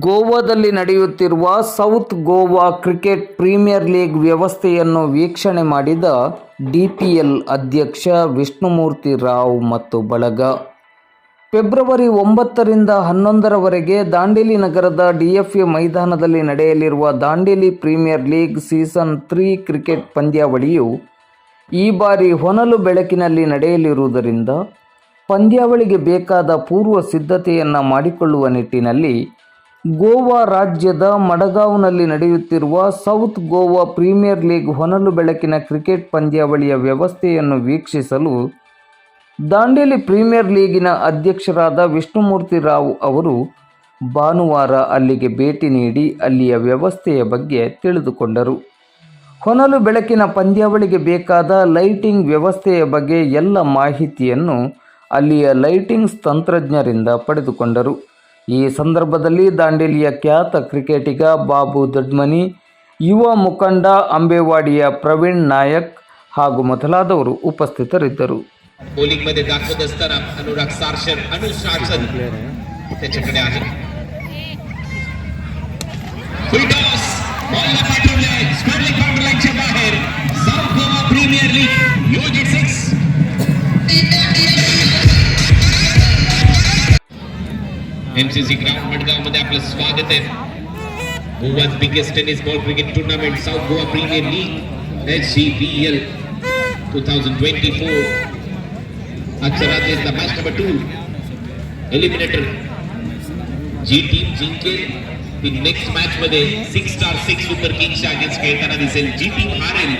ಗೋವಾದಲ್ಲಿ ನಡೆಯುತ್ತಿರುವ south Goa cricket premier league ವ್ಯವಸ್ಥೆಯನ್ನು ವೀಕ್ಷಣೆ ಮಾಡಿದ ಡಿಪಿಎಲ್ ಅಧ್ಯಕ್ಷ ವಿಷ್ಣುಮೂರ್ತಿ ರಾವ್ ಮತ್ತು ಬಳಗ. ಫೆಬ್ರವರಿ ಒಂಬತ್ತರಿಂದ ಹನ್ನೊಂದರವರೆಗೆ ದಾಂಡೇಲಿ ನಗರದ ಡಿಎಫ್ಎ ಮೈದಾನದಲ್ಲಿ ನಡೆಯಲಿರುವ Dandeli premier league season three cricket ಪಂದ್ಯಾವಳಿಯು ಈ ಬಾರಿ ಹೊನಲು ಬೆಳಕಿನಲ್ಲಿ ನಡೆಯಲಿರುವುದರಿಂದ ಪಂದ್ಯಾವಳಿಗೆ ಬೇಕಾದ ಪೂರ್ವ ಸಿದ್ಧತೆಯನ್ನು ಮಾಡಿಕೊಳ್ಳುವ ನಿಟ್ಟಿನಲ್ಲಿ ಗೋವಾ ರಾಜ್ಯದ ಮಡಗಾವ್ನಲ್ಲಿ ನಡೆಯುತ್ತಿರುವ ಸೌತ್ ಗೋವಾ ಪ್ರೀಮಿಯರ್ ಲೀಗ್ ಹೊನಲು ಬೆಳಕಿನ ಕ್ರಿಕೆಟ್ ಪಂದ್ಯಾವಳಿಯ ವ್ಯವಸ್ಥೆಯನ್ನು ವೀಕ್ಷಿಸಲು ದಾಂಡೇಲಿ ಪ್ರೀಮಿಯರ್ ಲೀಗಿನ ಅಧ್ಯಕ್ಷರಾದ ವಿಷ್ಣುಮೂರ್ತಿ ರಾವ್ ಅವರು ಭಾನುವಾರ ಅಲ್ಲಿಗೆ ಭೇಟಿ ನೀಡಿ ಅಲ್ಲಿಯ ವ್ಯವಸ್ಥೆಯ ಬಗ್ಗೆ ತಿಳಿದುಕೊಂಡರು. ಹೊನಲು ಬೆಳಕಿನ ಪಂದ್ಯಾವಳಿಗೆ ಬೇಕಾದ ಲೈಟಿಂಗ್ ವ್ಯವಸ್ಥೆಯ ಬಗ್ಗೆ ಎಲ್ಲ ಮಾಹಿತಿಯನ್ನು ಅಲ್ಲಿಯ ಲೈಟಿಂಗ್ಸ್ ತಂತ್ರಜ್ಞರಿಂದ ಪಡೆದುಕೊಂಡರು. ಈ ಸಂದರ್ಭದಲ್ಲಿ ದಾಂಡೇಲಿಯ ಖ್ಯಾತ ಕ್ರಿಕೆಟಿಗ ಬಾಬು ದೊಡ್ಮನಿ ಯುವ ಮುಖಂಡ ಅಂಬೇವಾಡಿಯ ಪ್ರವೀಣ್ ನಾಯಕ್ ಹಾಗೂ ಮೊದಲಾದವರು ಉಪಸ್ಥಿತರಿದ್ದರು बॉलिंग मध्ये दाखवत असताना अनुराग सारशन अनुशासन त्याच्याकडे आहे एमसीसी ग्राउंड मडगाव मध्ये आपलं स्वागत आहे. गोवा's biggest tennis ball cricket tournament, South Goa Premier League SGPL 2024 आजच्या रात्रीचा मॅच नंबर टू एलिमिनेटर जी टीम जिंकेल, ती नेक्स्ट मॅच मध्ये सिक्स स्टार सिक्स सुपर किंग्सच्या अगेन्स्ट खेळताना दिसेल. जी टीम हारेल.